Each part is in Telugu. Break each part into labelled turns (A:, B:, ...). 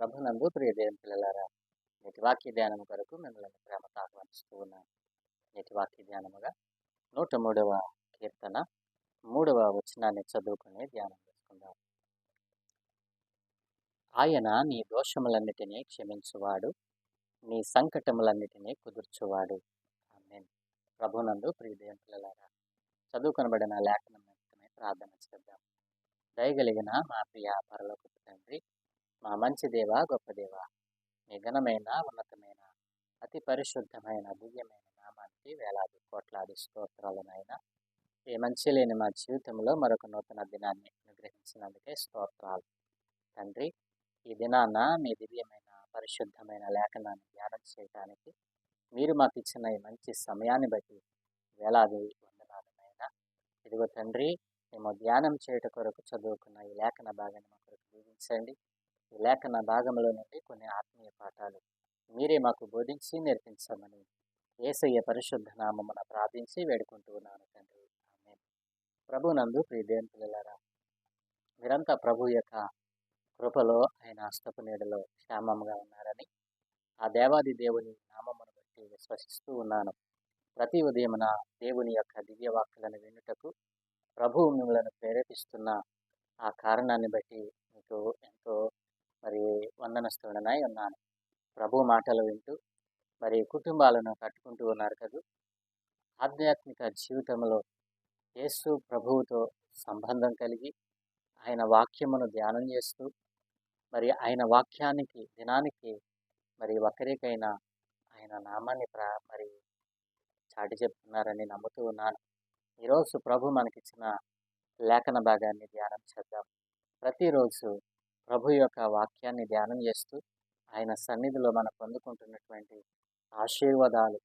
A: ప్రభునందు ప్రియదేవం పిల్లలారా నేటి వాక్య ధ్యానం కొరకు మిమ్మల్ని ప్రేమతో ఆహ్వానిస్తూ ఉన్నాను. నేటి వాక్య ధ్యానముగా నూట మూడవ కీర్తన మూడవ వచనాన్ని చదువుకునే ధ్యానం చేసుకుందాం. ఆయన నీ దోషములన్నిటినీ క్షమించువాడు నీ సంకటములన్నిటినీ కుదుర్చువాడు. ఆమేన్. ప్రభునందు ప్రియదేవం పిల్లలారా చదువుకొనబడిన లేఖనం ప్రార్థన చేద్దాం. దయగలిగిన మా ప్రియ పరలోకపు మా మంచి దేవ గొప్ప దేవ మీ ఘనమైన ఉన్నతమైన అతి పరిశుద్ధమైన దివ్యమైన నామానికి వేలాది కోట్లాది స్తోత్రాలనైనా. ఈ మంచి లేని మా జీవితంలో మరొక నూతన దినాన్ని అనుగ్రహించినందుకే స్తోత్రాలు. తండ్రి ఈ దినాన మీ దివ్యమైన పరిశుద్ధమైన లేఖనాన్ని ధ్యానం చేయడానికి మీరు మాకు ఇచ్చిన ఈ మంచి సమయాన్ని బట్టి వేలాది వందనాలనైనా. ఇదిగో తండ్రి మేము ధ్యానం చేయుట కొరకు చదువుకున్న ఈ లేఖన భాగాన్ని మా కొరకు దీవించండి లేఖన భాగంలో నుండి కొన్ని ఆత్మీయ పాఠాలు మీరే మాకు బోధించి నేర్పించమని ఏసయ్య పరిశుద్ధ నామమున ప్రార్థించి వేడుకుంటూ ఉన్నాను తండ్రి. ఆమె ప్రభునందు ప్రియదేవన్ పిల్లలారా మీరంతా ప్రభు యొక్క కృపలో ఆయన అష్టపు నీడలో క్షేమంగా ఉన్నారని ఆ దేవాది దేవుని నామమును బట్టి విశ్వసిస్తూ ఉన్నాను. ప్రతి ఉదయమున దేవుని యొక్క దివ్య వాక్కులను వినుటకు ప్రభువు మిమ్మలను ప్రేరేపిస్తున్న ఆ కారణాన్ని బట్టి మీకు ఎంతో మరి వందనస్తుడనై ఉన్నాను. ప్రభు మాటలు వింటూ మరి కుటుంబాలను కట్టుకుంటూ ఉన్నారు కదా. ఆధ్యాత్మిక జీవితంలో యేసు ప్రభువుతో సంబంధం కలిగి ఆయన వాక్యమును ధ్యానం చేస్తూ మరి ఆయన వాక్యానికి దినానికి మరి ఒకరికైనా ఆయన నామాన్ని ప్రా మరి చాటి చెప్తున్నారని నమ్ముతూ ఉన్నాను. ఈరోజు ప్రభు మనకిచ్చిన లేఖన భాగాన్ని ధ్యానం చేద్దాం. ప్రతిరోజు ప్రభు యొక్క వాక్యాన్ని ధ్యానం చేస్తూ ఆయన సన్నిధిలో మనం పొందుకుంటున్నటువంటి ఆశీర్వాదాలు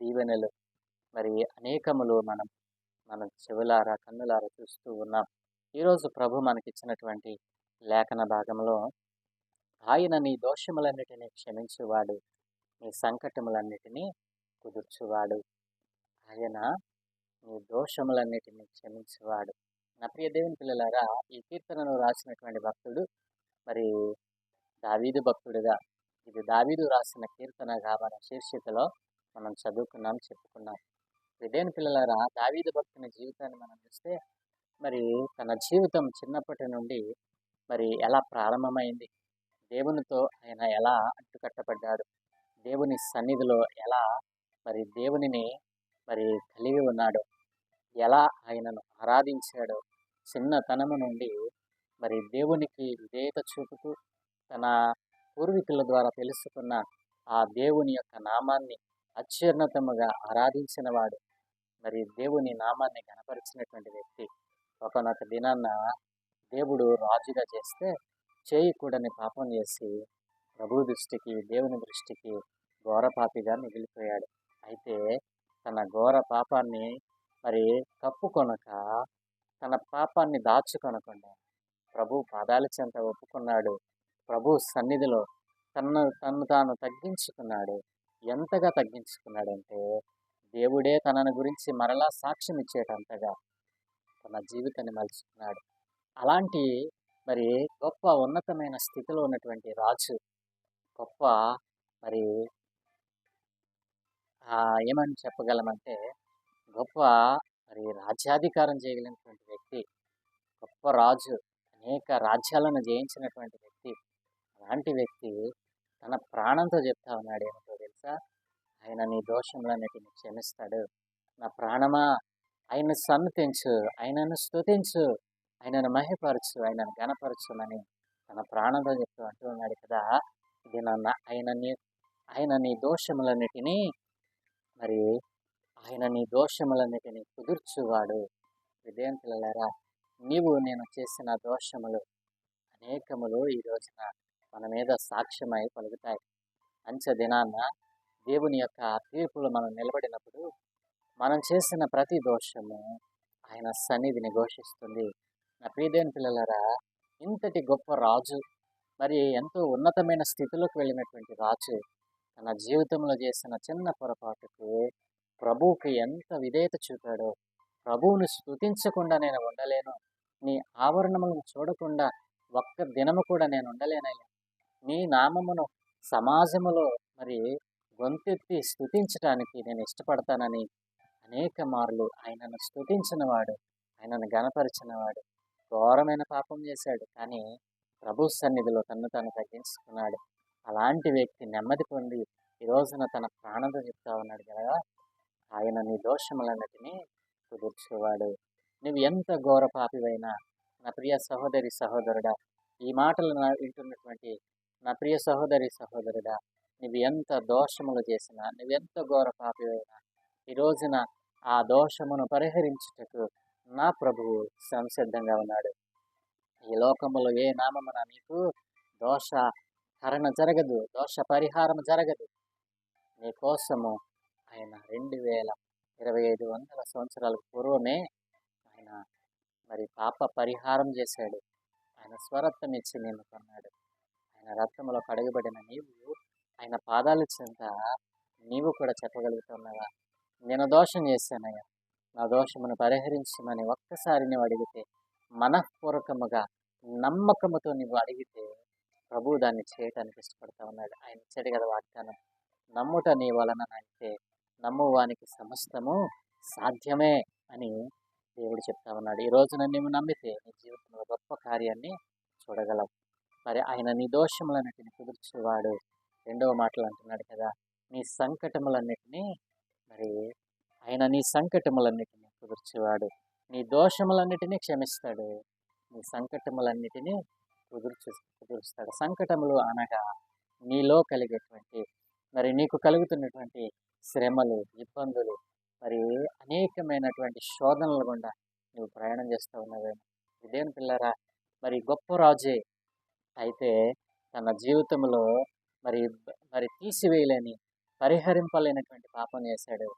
A: దీవెనలు మరి అనేకములు మనం మనం చెవులారా కన్నులారా చూస్తూ ఉన్నాం. ఈరోజు ప్రభు మనకిచ్చినటువంటి లేఖన భాగంలో ఆయన నీ దోషములన్నిటినీ క్షమించువాడు నీ సంకటములన్నిటినీ కుదుర్చువాడు. ఆయన నీ దోషములన్నిటినీ క్షమించువాడు. నా ప్రియ దేవుని పిల్లలారా ఈ కీర్తనను రాసినటువంటి భక్తుడు మరి దావీదు భక్తుడిగా ఇది దావీదు రాసిన కీర్తనగా మన శీర్షికలో మనం చదువుకున్నాం చెప్పుకున్నాం. దేవుని పిల్లలారా దావీదు భక్తుని జీవితాన్ని మనం చూస్తే మరి తన జీవితం చిన్నప్పటి నుండి మరి ఎలా ప్రారంభమైంది? దేవునితో ఆయన ఎలా అంటుకట్టబడ్డాడు దేవుని సన్నిధిలో ఎలా మరి దేవునిని మరి కలిగి ఉన్నాడు? ఎలా ఆయనను ఆరాధించాడో? చిన్నతనము నుండి మరి దేవునికి విధేయత చూపుతూ తన పూర్వీకుల ద్వారా తెలుసుకున్న ఆ దేవుని యొక్క నామాన్ని అత్యున్నతముగా ఆరాధించిన వాడు. మరి దేవుని నామాన్ని కనపరిచినటువంటి వ్యక్తి. ఒకనొక దినాన్న దేవుడు రాజుగా చేస్తే చేయకూడని పాపం చేసి ప్రభు దృష్టికి దేవుని దృష్టికి ఘోరపాపిగా మిగిలిపోయాడు. అయితే తన ఘోర పాపాన్ని మరి కప్పుకొనక తన పాపాన్ని దాచుకొనకుండా ప్రభు పాదాల చెంత ఒప్పుకున్నాడు. ప్రభు సన్నిధిలో తను తను తాను తగ్గించుకున్నాడు. ఎంతగా తగ్గించుకున్నాడంటే దేవుడే తనను గురించి మరలా సాక్ష్యం ఇచ్చేటంతగా తన జీవితాన్ని మలుచుకున్నాడు. అలాంటి మరి గొప్ప ఉన్నతమైన స్థితిలో ఉన్నటువంటి రాజు గొప్ప మరి ఏమని చెప్పగలమంటే గొప్ప మరి రాజ్యాధికారం చేయగలిగినటువంటి వ్యక్తి గొప్ప రాజు. అనేక రాజ్యాలను జయించినటువంటి వ్యక్తి అలాంటి వ్యక్తి తన ప్రాణంతో చెప్తా ఉన్నాడు. ఏమిటో తెలుసా? ఆయన నీ దోషములన్నిటిని క్షమిస్తాడు. నా ప్రాణమా? ఆయన సన్నతించు ఆయనను స్తుతించు. ఆయనను మహిపరచు. ఆయనను గణపరచునని తన ప్రాణంతో చెప్తూ అంటూ ఉన్నాడు కదా! ఇది నన్న ఆయన నీ ఆయన నీ దోషములన్నిటినీ మరి ఆయన నీ దోషములన్నిటినీ కుదుర్చువాడు. విదేం పిల్లలారా నీవు నేను చేసిన దోషములు అనేకములు ఈ రోజున మన మీద సాక్ష్యమై పలుకుతాయి. అంచె దినాన్న దేవుని యొక్క తీర్పులు మనం నిలబడినప్పుడు మనం చేసిన ప్రతి దోషము ఆయన సన్నిధిని ఘోషిస్తుంది. నా ప్రీదేని పిల్లలరా ఇంతటి గొప్ప రాజు మరి ఎంతో ఉన్నతమైన స్థితిలోకి వెళ్ళినటువంటి రాజు తన జీవితంలో చేసిన చిన్న పొరపాటుకు ప్రభువుకి ఎంత విధేయత చూపాడో ప్రభువుని స్తుతించకుండా నేను ఉండలేను. నీ ఆవరణములను చూడకుండా ఒక్క దినము కూడా నేను ఉండలేనయ్యా. నీ నామమును సమాజములో మరి గొంతెత్తి స్థుతించడానికి నేను ఇష్టపడతానని అనేక మార్లు ఆయనను స్థుతించినవాడు ఆయనను గణపరిచినవాడు ఘోరమైన పాపం చేశాడు. కానీ ప్రభు సన్నిధిలో తన్ను తాను తగ్గించుకున్నాడు. అలాంటి వ్యక్తి నెమ్మది పొంది ఈ రోజున తన ప్రాణంతో చెప్తా ఉన్నాడు కదా ఆయన నీ దోషములన్నిటినీ కుదుర్చేవాడు. నువ్వు ఎంత ఘోర పాపివైనా నా ప్రియ సహోదరి సహోదరుడా ఈ మాటలు నా వింటున్నటువంటి నా ప్రియ సహోదరి సహోదరుడా నువ్వు ఎంత దోషములు చేసినా నువ్వెంత ఘోర పాపివైనా ఈ రోజున ఆ దోషమును పరిహరించుటకు నా ప్రభువు సంసిద్ధంగా ఉన్నాడు. ఈ లోకములో ఏ నామమున నీకు దోష హరణ జరగదు దోష పరిహారం జరగదు. నీ కోసము ఆయన రెండు వేల ఇరవై ఐదు వందల సంవత్సరాల పూర్వమే మరి పాప పరిహారం చేశాడు. ఆయన స్వరత్వం ఇచ్చి నేను కొన్నాడు. ఆయన రక్తంలో కడగబడిన నీవు ఆయన పాదాలు చెంత నీవు కూడా చెప్పగలుగుతున్నావా? నేను దోషం చేశానయ్యా. నా దోషమును పరిహరించమని ఒక్కసారి నువ్వు అడిగితే మనఃపూర్వకముగా నమ్మకముతో నువ్వు అడిగితే ప్రభు దాన్ని చేయటానికి ఇష్టపడతా ఉన్నాడు. ఆయన ఇచ్చాడు కదా వాగ్దానం. నమ్ముట నీ వలన అయితే నమ్మువానికి సమస్తము సాధ్యమే అని దేవుడు చెప్తా ఉన్నాడు ఈ రోజున నువ్వు నమ్మితే నీ జీవితంలో గొప్ప కార్యాన్ని చూడగలవు. మరి ఆయన నీ దోషములన్నిటిని కుదుర్చేవాడు. రెండవ మాటలు అంటున్నాడు కదా నీ సంకటములన్నిటినీ మరి ఆయన నీ సంకటములన్నిటినీ కుదుర్చేవాడు. నీ దోషములన్నిటినీ క్షమిస్తాడు. నీ సంకటములన్నిటినీ కుదుర్చు కుదురుస్తాడు. సంకటములు అనగా నీలో కలిగేటువంటి మరి నీకు కలుగుతున్నటువంటి శ్రమలు ఇబ్బందులు మరి అనేకమైనటువంటి శోధనల గుండా నువ్వు ప్రయాణం చేస్తూ ఉన్నావేమో ఇదేం పిల్లరా మరి గొప్ప రాజే అయితే తన జీవితంలో మరి మరి తీసివేయలేని పరిహరింపలేనటువంటి పాపం చేశాడు.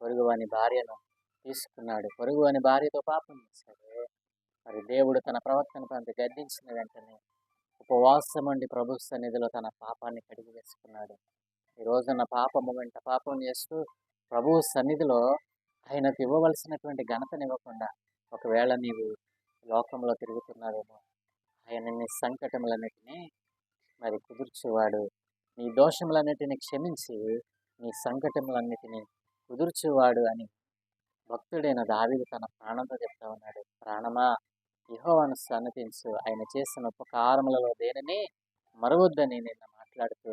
A: పొరుగువాని భార్యను తీసుకున్నాడు. పొరుగువాని భార్యతో పాపం చేశాడు. మరి దేవుడు తన ప్రవర్తన పంపి గద్దించిన వెంటనే ఉపవాసం ఉండి ప్రభు సన్నిధిలో తన పాపాన్ని కడిగి వేసుకున్నాడు ఈ రోజున పాపము వెంట పాపం చేస్తూ ప్రభు సన్నిధిలో ఆయనకు ఇవ్వవలసినటువంటి ఘనతనివ్వకుండా ఒకవేళ నీవు లోకంలో తిరుగుతున్నావేమో ఆయన నీ సంకటములన్నిటినీ మరి కుదుర్చువాడు. నీ దోషములన్నిటిని క్షమించి నీ సంకటములన్నిటినీ కుదుర్చువాడు అని భక్తుడైన దావీదు తన ప్రాణంతో చెప్తా ఉన్నాడు. ప్రాణమా యెహోవాను సన్నతించు ఆయన చేసిన ఉపకారములలో దేనిని మరవద్దని నిన్న మాట్లాడుతూ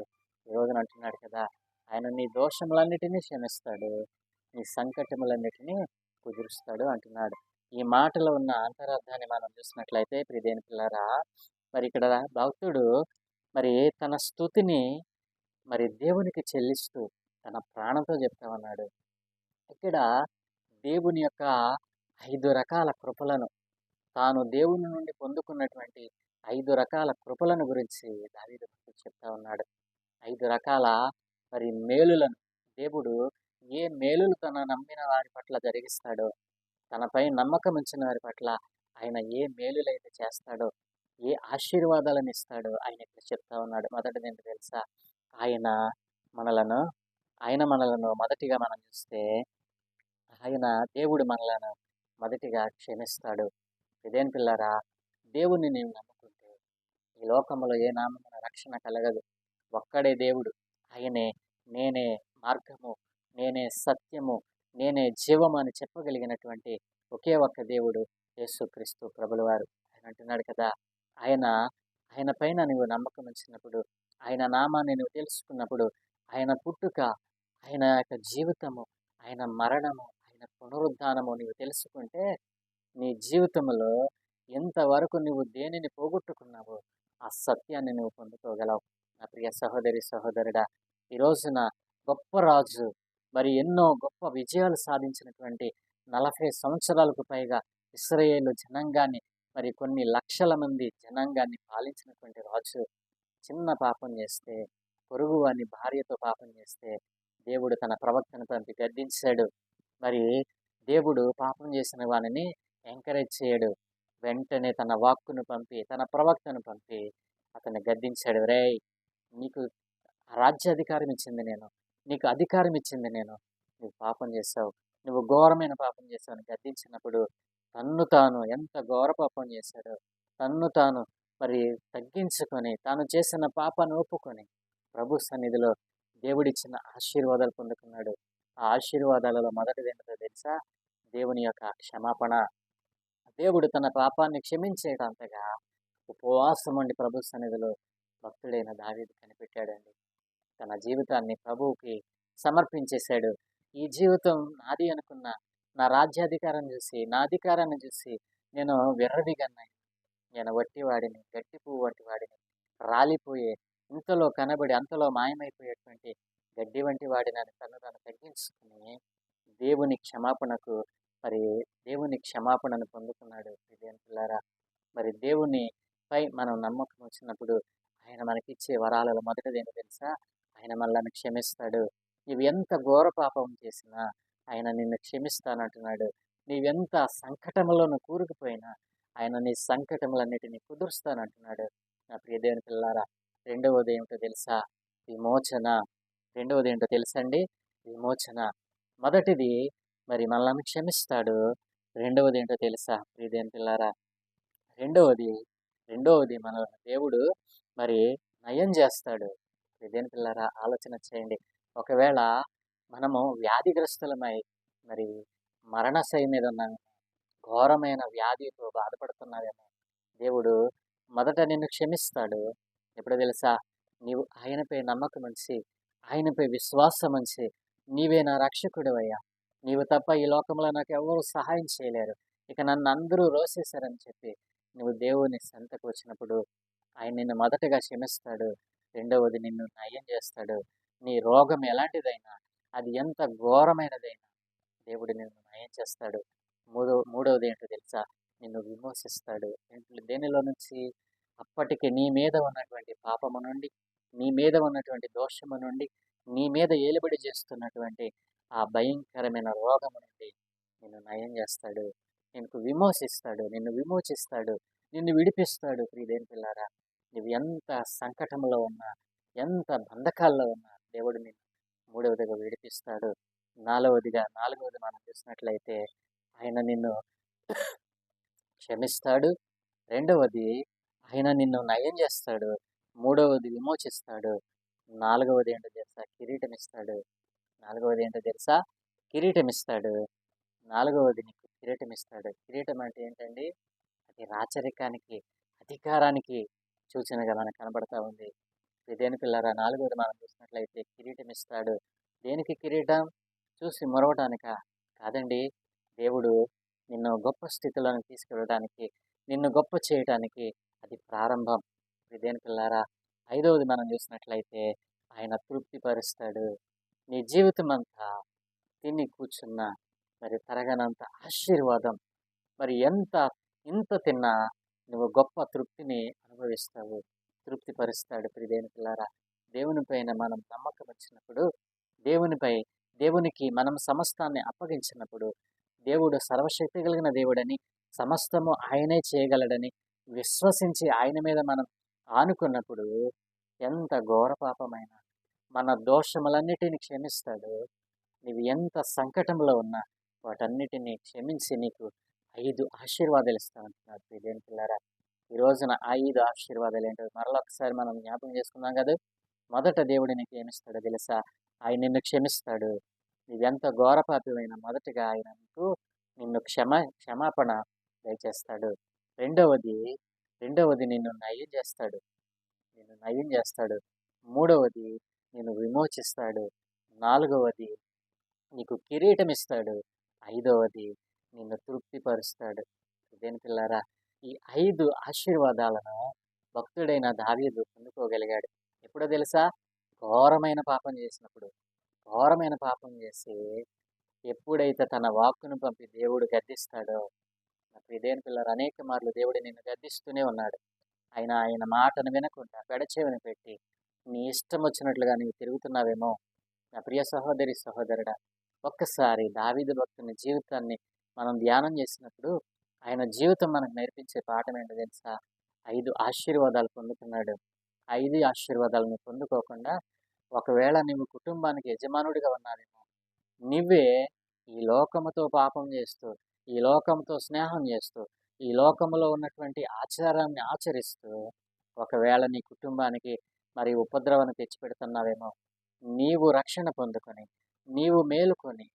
A: ఈ రోజున అంటున్నాడు కదా. ఆయన నీ దోషములన్నిటినీ క్షమిస్తాడు. నీ సంకటములన్నిటినీ కుదురుస్తాడు అంటున్నాడు. ఈ మాటలో ఉన్న అంతరార్థాన్ని మనం చూసినట్లయితే ప్రిదేని పిల్లరా మరి ఇక్కడ భక్తుడు మరి తన స్థుతిని మరి దేవునికి చెల్లిస్తూ తన ప్రాణంతో చెప్తా ఉన్నాడు. ఇక్కడ దేవుని యొక్క ఐదు రకాల కృపలను తాను దేవుని నుండి పొందుకున్నటువంటి ఐదు రకాల కృపలను గురించి దావీదు భక్తుడు చెప్తా ఉన్నాడు. ఐదు రకాల మరి మేలులను. దేవుడు ఏ మేలులు తన నమ్మిన వారి పట్ల జరిగిస్తాడో తనపై నమ్మకం ఉంచిన వారి పట్ల ఆయన ఏ మేలులైతే చేస్తాడో ఏ ఆశీర్వాదాలను ఇస్తాడో ఆయన ఇక్కడ చెప్తా ఉన్నాడు. మొదటిది ఏంటి తెలుసా? ఆయన మనలను ఆయన మనలను మొదటిగా మనం చూస్తే ఆయన దేవుడు మనలను మొదటిగా క్షమిస్తాడు. ఇదేం పిల్లరా? దేవుణ్ణి నేను నమ్ముకుంటే ఈ లోకంలో ఏ నామమున రక్షణ కలగదు. ఒక్కడే దేవుడు. ఆయనే నేనే మార్గము నేనే సత్యము నేనే జీవము అని చెప్పగలిగినటువంటి ఒకే ఒక్క దేవుడు యేసుక్రీస్తు ప్రభుల వారు ఆయన అంటున్నాడు కదా ఆయన ఆయన పైన నువ్వు నమ్మకం ఉంచినప్పుడు ఆయన నామాన్ని నువ్వు తెలుసుకున్నప్పుడు ఆయన పుట్టుక ఆయన యొక్క జీవితము ఆయన మరణము ఆయన పునరుద్ధానము నీవు తెలుసుకుంటే నీ జీవితంలో ఎంతవరకు నువ్వు దేనిని పోగొట్టుకున్నావో ఆ సత్యాన్ని నువ్వు పొందుకోగలవు. నా ప్రియ సహోదరి సహోదరుడా ఈ రోజున గొప్ప రాజు మరి ఎన్నో గొప్ప విజయాలు సాధించినటువంటి నలభై సంవత్సరాలకు పైగా ఇస్రయేలు జనాంగాన్ని మరి కొన్ని లక్షల మంది జనాంగాన్ని పాలించినటువంటి రాజు చిన్న పాపం చేస్తే పొరుగు అని భార్యతో పాపం చేస్తే దేవుడు తన ప్రవక్తను పంపి గద్దించాడు. మరి దేవుడు పాపం చేసిన వానిని ఎంకరేజ్ చేయడు. వెంటనే తన వాక్కును పంపి తన ప్రవక్తను పంపి అతన్ని గద్దించాడు. రేయ్ నీకు రాజ్యాధికారం ఇచ్చింది నేను. నీకు అధికారం ఇచ్చింది నేను. నువ్వు పాపం చేసావు నువ్వు ఘోరమైన పాపం చేసావు అని గద్దించినప్పుడు తన్ను తాను ఎంత ఘోర పాపం చేశాడో తన్ను తాను మరి తగ్గించుకొని తాను చేసిన పాపాన్ని ఒప్పుకొని ప్రభు సన్నిధిలో దేవుడిచ్చిన ఆశీర్వాదాలు పొందుకున్నాడు. ఆ ఆశీర్వాదాలలో మొదటిది ఏంటో తెలుసా? దేవుని యొక్క క్షమాపణ. దేవుడు తన పాపాన్ని క్షమించేటంతగా ఉపవాసం ఉండి ప్రభు సన్నిధిలో భక్తుడైన దావీదు కనిపెట్టాడండి. తన జీవితాన్ని ప్రభువుకి సమర్పించేశాడు. ఈ జీవితం నాది అనుకున్న నా రాజ్యాధికారం చూసి నా అధికారాన్ని చూసి నేను విర్రవిగన్నాను నేను వట్టివాడిని గట్టి పువ్వు వంటి వాడిని రాలిపోయే ఇంతలో కనబడి అంతలో మాయమైపోయేటువంటి గడ్డి వంటి వాడినని తను తను తగ్గించుకుని దేవుని క్షమాపణకు మరి దేవుని క్షమాపణను పొందుకున్నాడు. ప్రియమైన పిల్లారా మరి దేవుని పై మనం నమ్మకం వచ్చినప్పుడు ఆయన మనకిచ్చే వరాలలో మొదటిది ఏంటో తెలుసా? ఆయన మనల్ని క్షమిస్తాడు. నువ్వు ఎంత ఘోర పాపం చేసినా ఆయన నిన్ను క్షమిస్తానంటున్నాడు. నీవెంత సంకటంలోనూ కూరుకుపోయినా ఆయన నీ సంకటములన్నిటినీ కుదురుస్తానంటున్నాడు. నా ప్రియ దేవుని పిల్లారా రెండవది ఏమిటో తెలుసా? విమోచన. రెండవది ఏంటో తెలుసండి? విమోచన. మొదటిది మరి మనల్ని క్షమిస్తాడు. రెండవది ఏంటో తెలుసా? ప్రియ దేవుని పిల్లారా రెండవది రెండవది మన దేవుడు మరి నయం చేస్తాడు. ప్రియ పిల్లరా ఆలోచన చేయండి. ఒకవేళ మనము వ్యాధిగ్రస్తులమై మరి మరణశయ మీద ఉన్నాము ఘోరమైన వ్యాధితో బాధపడుతున్నావేమో దేవుడు మొదట నిన్ను క్షమిస్తాడు. ఎప్పుడు తెలుసా? నీవు ఆయనపై నమ్మకం ఉంచి ఆయనపై విశ్వాసం ఉంచి నీవే నా రక్షకుడు అయ్యా నీవు తప్ప ఈ లోకంలో నాకు ఎవరు సహాయం చేయలేరు. ఇక నన్ను అందరూ రోసేశారని చెప్పి నువ్వు దేవుని సంతకు వచ్చినప్పుడు ఆయన నిన్ను మొదటగా క్షమిస్తాడు రెండవది నిన్ను నయం చేస్తాడు. నీ రోగం ఎలాంటిదైనా అది ఎంత ఘోరమైనదైనా దేవుడు నిన్ను నయం చేస్తాడు. మూడో మూడవది ఏంటో తెలుసా? నిన్ను విమోచిస్తాడు. దేనిలో నుంచి? అప్పటికి నీ మీద ఉన్నటువంటి పాపము నుండి నీ మీద ఉన్నటువంటి దోషము నుండి నీ మీద ఏలుబడి చేస్తున్నటువంటి ఆ భయంకరమైన రోగము నుండి నిన్ను నయం చేస్తాడు. నిన్ను విమోచిస్తాడు. నిన్ను విమోచిస్తాడు. నిన్ను విడిపిస్తాడు ప్రియదేని పిల్లారా. నువ్వు ఎంత సంకటంలో ఉన్నా ఎంత బంధకాల్లో ఉన్నా దేవుడు నిన్ను మూడవదిగా విడిపిస్తాడు. నాలుగవదిగా నాలుగవది మనం చూసినట్లయితే ఆయన నిన్ను క్షమిస్తాడు. రెండవది ఆయన నిన్ను నయం చేస్తాడు. మూడవది విమోచిస్తాడు. నాలుగవది ఏంటో తెలుసా? కిరీటం ఇస్తాడు నాలుగవది ఏంటో తెలుసా? కిరీటం ఇస్తాడు నాలుగవది నీకు కిరీటం ఇస్తాడు కిరీటం అంటే ఏంటండి? ఈ రాచరికానికి అధికారానికి సూచనగా మనకు కనబడతా ఉంది. దేని పిల్లరా నాలుగవది మనం చూసినట్లయితే కిరీటం ఇస్తాడు దేనికి కిరీటం? చూసి మొరవటానిక? కాదండి. దేవుడు నిన్ను గొప్ప స్థితిలోకి తీసుకెళ్ళడానికి నిన్ను గొప్ప చేయటానికి అది ప్రారంభం. దేని పిల్లారా ఐదవది మనం చూసినట్లయితే ఆయన తృప్తిపరుస్తాడు. నీ జీవితం అంతా తిని కూర్చున్న మరి తరగనంత ఆశీర్వాదం. మరి ఎంత ఇంత తిన్నా నువ్వు గొప్ప తృప్తిని అనుభవిస్తావు. తృప్తిపరుస్తాడు ప్రిదేని పిల్లారా దేవునిపైన మనం నమ్మకం వచ్చినప్పుడు దేవునిపై దేవునికి మనం సమస్తాన్ని అప్పగించినప్పుడు దేవుడు సర్వశక్తి కలిగిన దేవుడని సమస్తము ఆయనే చేయగలడని విశ్వసించి ఆయన మీద మనం ఆనుకున్నప్పుడు ఎంత ఘోరపాపమైన మన దోషములన్నిటిని క్షమిస్తాడు. నీవు ఎంత సంకటంలో ఉన్నా వాటన్నిటిని క్షమించి నీకు ఐదు ఆశీర్వాదాలు ఇస్తామంటున్నాడు ప్రియదేని పిల్లారా. ఈ రోజున ఐదు ఆశీర్వాదాలు ఏంటో మరొకసారి మనం జ్ఞాపకం చేసుకుందాం కదా. మొదట దేవుడు నీకు ఏమిస్తాడో తెలుసా? ఆయన నిన్ను క్షమిస్తాడు. నీవెంత ఘోరపాపమైన మొదటిగా ఆయన నీకు నిన్ను క్షమ క్షమాపణ దయచేస్తాడు. రెండవది రెండవది నిన్ను నయం చేస్తాడు. నిన్ను నయం చేస్తాడు. మూడవది నిన్ను విమోచిస్తాడు. నాలుగవది నీకు కిరీటం ఇస్తాడు. ఐదవది నిన్ను తృప్తిపరుస్తాడు. ఇదేని పిల్లారా ఈ ఐదు ఆశీర్వాదాలను భక్తుడైన దావీదు పొందుకోగలిగాడు. ఎప్పుడో తెలుసా? ఘోరమైన పాపం చేసినప్పుడు. ఘోరమైన పాపం చేసి ఎప్పుడైతే తన వాక్కును పంపి దేవుడు గద్దిస్తాడో నాకు ఇదేని పిల్లలు అనేక మార్లు దేవుడు నిన్ను గద్దిస్తూనే ఉన్నాడు. ఆయన ఆయన మాటను వినకుండా పెడచెవిని పెట్టి నీ ఇష్టం వచ్చినట్లుగా నీవు తిరుగుతున్నావేమో నా ప్రియ సహోదరి సహోదరుడా ఒక్కసారి దావీదు భక్తుని జీవితాన్ని మనం ధ్యానం చేసినప్పుడు ఆయన జీవితం మనకు నేర్పించే పాఠం ఏంటో తెలుసా? ఐదు ఆశీర్వాదాలు పొందుకున్నాడు ఐదు ఆశీర్వాదాలను పొందుకోకుండా ఒకవేళ నీవు కుటుంబానికి యజమానుడిగా ఉన్నావేమో నువ్వే ఈ లోకముతో పాపం చేస్తూ ఈ లోకంతో స్నేహం చేస్తూ ఈ లోకంలో ఉన్నటువంటి ఆచారాన్ని ఆచరిస్తూ ఒకవేళ నీ కుటుంబానికి మరి ఉపద్రవాన్ని తెచ్చిపెడుతున్నావేమో నీవు రక్షణ పొందుకొని నీవు మేలుకొని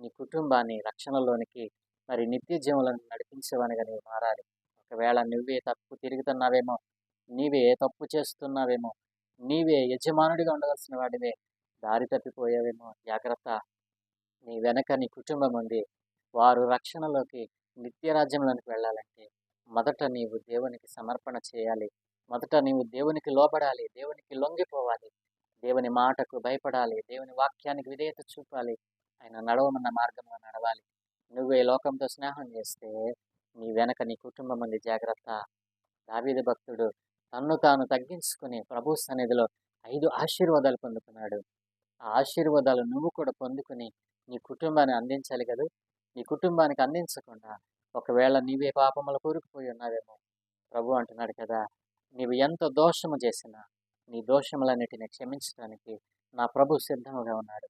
A: నీ కుటుంబాన్ని రక్షణలోనికి మరి నిత్య జీవులను నడిపించేవనిగా నీవు మారాలి. ఒకవేళ నువ్వే తప్పు తిరుగుతున్నావేమో నీవే తప్పు చేస్తున్నావేమో నీవే యజమానుడిగా ఉండవలసిన వాడివే దారి తప్పిపోయావేమో జాగ్రత్త. నీ వెనక నీ కుటుంబం ఉంది. వారు రక్షణలోకి నిత్య రాజ్యంలోనికి వెళ్ళాలంటే మొదట నీవు దేవునికి సమర్పణ చేయాలి. మొదట నీవు దేవునికి లోబడాలి. దేవునికి లొంగిపోవాలి. దేవుని మాటకు భయపడాలి. దేవుని వాక్యానికి విధేయత చూపాలి. ఆయన నడవమన్న మార్గంలో నడవాలి. నువ్వు ఈ లోకంతో స్నేహం చేస్తే నీ వెనక నీ కుటుంబం ఉంది జాగ్రత్త. దావీద భక్తుడు తన్ను తాను తగ్గించుకుని ప్రభు సన్నిధిలో ఐదు ఆశీర్వాదాలు పొందుకున్నాడు. ఆ ఆశీర్వాదాలు నువ్వు కూడా పొందుకుని నీ కుటుంబాన్ని అందించాలి కదా? నీ కుటుంబానికి అందించకుండా ఒకవేళ నీవే పాపములు కూరుకుపోయి ఉన్నావేమో ప్రభు అంటున్నాడు కదా నీవు ఎంత దోషము చేసినా నీ దోషములన్నిటిని క్షమించడానికి నా ప్రభు సిద్ధముగా ఉన్నాడు.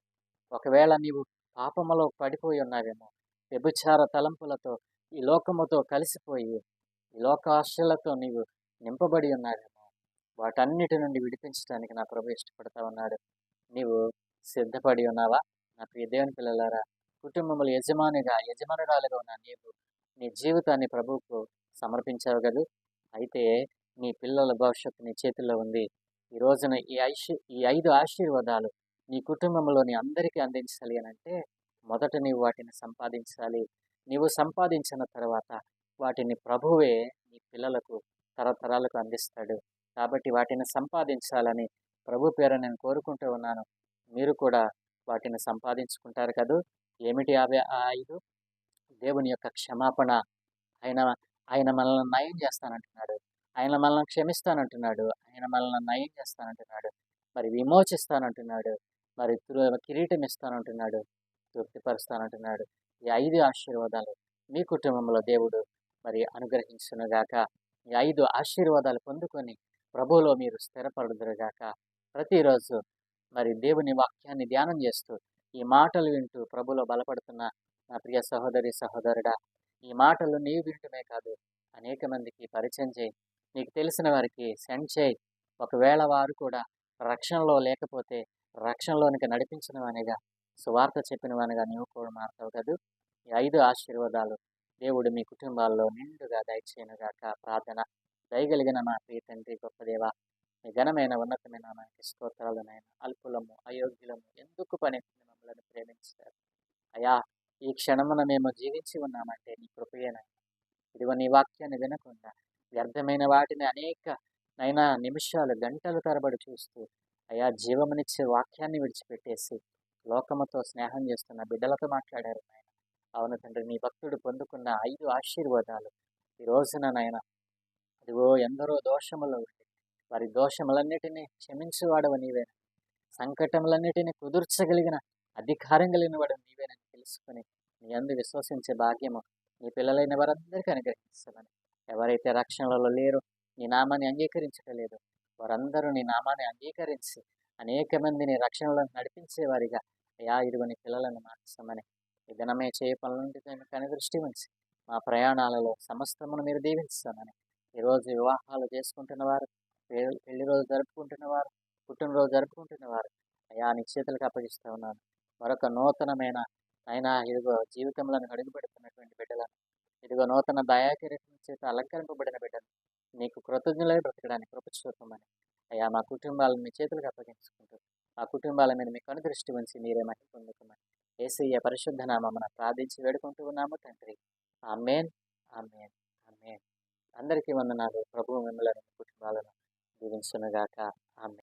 A: ఒకవేళ నీవు పాపములో పడిపోయి ఉన్నావేమో వ్యభిచార తలంపులతో ఈ లోకముతో కలిసిపోయి ఈ లోకాశలతో నీవు నింపబడి ఉన్నాడేమో వాటన్నిటి నుండి విడిపించడానికి నా ప్రభు ఇష్టపడతా ఉన్నాడు. నీవు సిద్ధపడి ఉన్నావా? నా ప్రియ దేవుని పిల్లలారా కుటుంబములు యజమానిగా యజమానురాలుగా ఉన్న నీవు నీ జీవితాన్ని ప్రభువుకు సమర్పించావు కదా? అయితే నీ పిల్లల భవిష్యత్తు నీ చేతిలో ఉంది. ఈ రోజున ఈ ఐశీ ఈ ఐదు ఆశీర్వాదాలు నీ కుటుంబంలోని అందరికీ అందించాలి అని అంటే మొదట నీవు వాటిని సంపాదించాలి. నీవు సంపాదించిన తర్వాత వాటిని ప్రభువే నీ పిల్లలకు తరతరాలకు అందిస్తాడు. కాబట్టి వాటిని సంపాదించాలని ప్రభు పేరు నేను కోరుకుంటూ ఉన్నాను. మీరు కూడా వాటిని సంపాదించుకుంటారు కదూ? ఏమిటి అవి? ఆ ఐదు? దేవుని యొక్క క్షమాపణ. ఆయన ఆయన మనల్ని నయం చేస్తానంటున్నాడు. ఆయన మనల్ని క్షమిస్తానంటున్నాడు. ఆయన మనల్ని నయం చేస్తానంటున్నాడు. మరి విమోచిస్తానంటున్నాడు. మరి కిరీటం ఇస్తానంటున్నాడు. తృప్తిపరుస్తానంటున్నాడు. ఈ ఐదు ఆశీర్వాదాలు మీ కుటుంబంలో దేవుడు మరి అనుగ్రహించునుగాక. ఈ ఐదు ఆశీర్వాదాలు పొందుకొని ప్రభువులో మీరు స్థిరపడుదురుగాక. ప్రతిరోజు మరి దేవుని వాక్యాన్ని ధ్యానం చేస్తూ ఈ మాటలు వింటూ ప్రభులో బలపడుతున్న నా ప్రియ సహోదరి సహోదరుడా ఈ మాటలు నీవు వింటమే కాదు. అనేక మందికి పరిచయం చేయి. నీకు తెలిసిన వారికి సెండ్ చేయి. ఒకవేళ వారు కూడా రక్షణలో లేకపోతే రక్షణలోనికి నడిపించడం అనేగా సువార్త చెప్పిన వానిగా నీవు కూడా మారుతావు కదూ. ఈ ఐదు ఆశీర్వాదాలు దేవుడు మీ కుటుంబాల్లో నిండుగా దయచేయనుగాక. ప్రార్థన దయగలిగిన మా ప్రియ తండ్రి గొప్ప దేవ మీ ఘనమైన ఉన్నతమైన నామానికి స్తోత్రాలు నాయన. అల్పులము అయోగ్యులము ఎందుకు పని మమ్మల్ని ప్రేమించారు అయా ఈ క్షణమున మేము జీవించి ఉన్నామంటే నీ కృపయేనాయన ఇదిగో నీ వాక్యాన్ని వినకుండా వ్యర్థమైన వాటిని అనేక నైనా నిమిషాలు గంటలు తరబడి చూస్తూ అయా జీవమునిచ్చే వాక్యాన్ని విడిచిపెట్టేసి లోకముతో స్నేహం చేస్తున్న బిడ్డలతో మాట్లాడారు నాయన. అవును తండ్రి నీ భక్తుడు పొందుకున్న ఐదు ఆశీర్వాదాలు ఈ రోజున నాయన. అదిగో ఎందరో దోషములు వారి దోషములన్నిటినీ క్షమించువాడవు నీవే. సంకటములన్నిటినీ కుదుర్చగలిగిన అధికారం కలిగిన వాడు నీవేనని తెలుసుకుని నీ అందు విశ్వసించే భాగ్యము నీ పిల్లలైన వారందరికీ అనుగ్రహిస్తామని. ఎవరైతే రక్షణలో లేరో నీ నామాన్ని అంగీకరించటలేదు వారందరూ నీ నామాన్ని అంగీకరించి అనేక మందిని రక్షణలో నడిపించేవారిగా. అయా ఇదిగో నీ పిల్లలను మార్చమని ఈ దినమే చేయ పనుల నుండి మేము కనుదృష్టి ఉంచి మా ప్రయాణాలలో సమస్తమును మీరు దీవించామని ఈరోజు వివాహాలు చేసుకుంటున్న వారు పెళ్ళి పెళ్ళి రోజు జరుపుకుంటున్న వారు పుట్టినరోజు జరుపుకుంటున్న వారు అయా నీ చేతులకు అప్పగిస్తూ ఉన్నాను. మరొక నూతనమైన అయినా ఇదిగో జీవితంలో అడుగుపెడుతున్నటువంటి బిడ్డలను ఇదిగో నూతన దయాకిరీటం చేత అలంకరింపబడిన బిడ్డలు నీకు కృతజ్ఞులై బ్రతకడానికి కృప చూపమని అయ్యా మా కుటుంబాలను మీ చేతులకు అప్పగించుకుంటూ మా కుటుంబాల మీద మీకు అనుదృష్టి ఉంచి మీరే మహిళ పొందుకోమని ఏసయ్య పరిశుద్ధ నామమున ప్రార్థించి వేడుకుంటూ ఉన్నాము తండ్రి. Amen amen amen. అందరికీ వందనాలు. ప్రభు మిమ్మల్ని కుటుంబాలను దీవించునుగాక. ఆమెన్.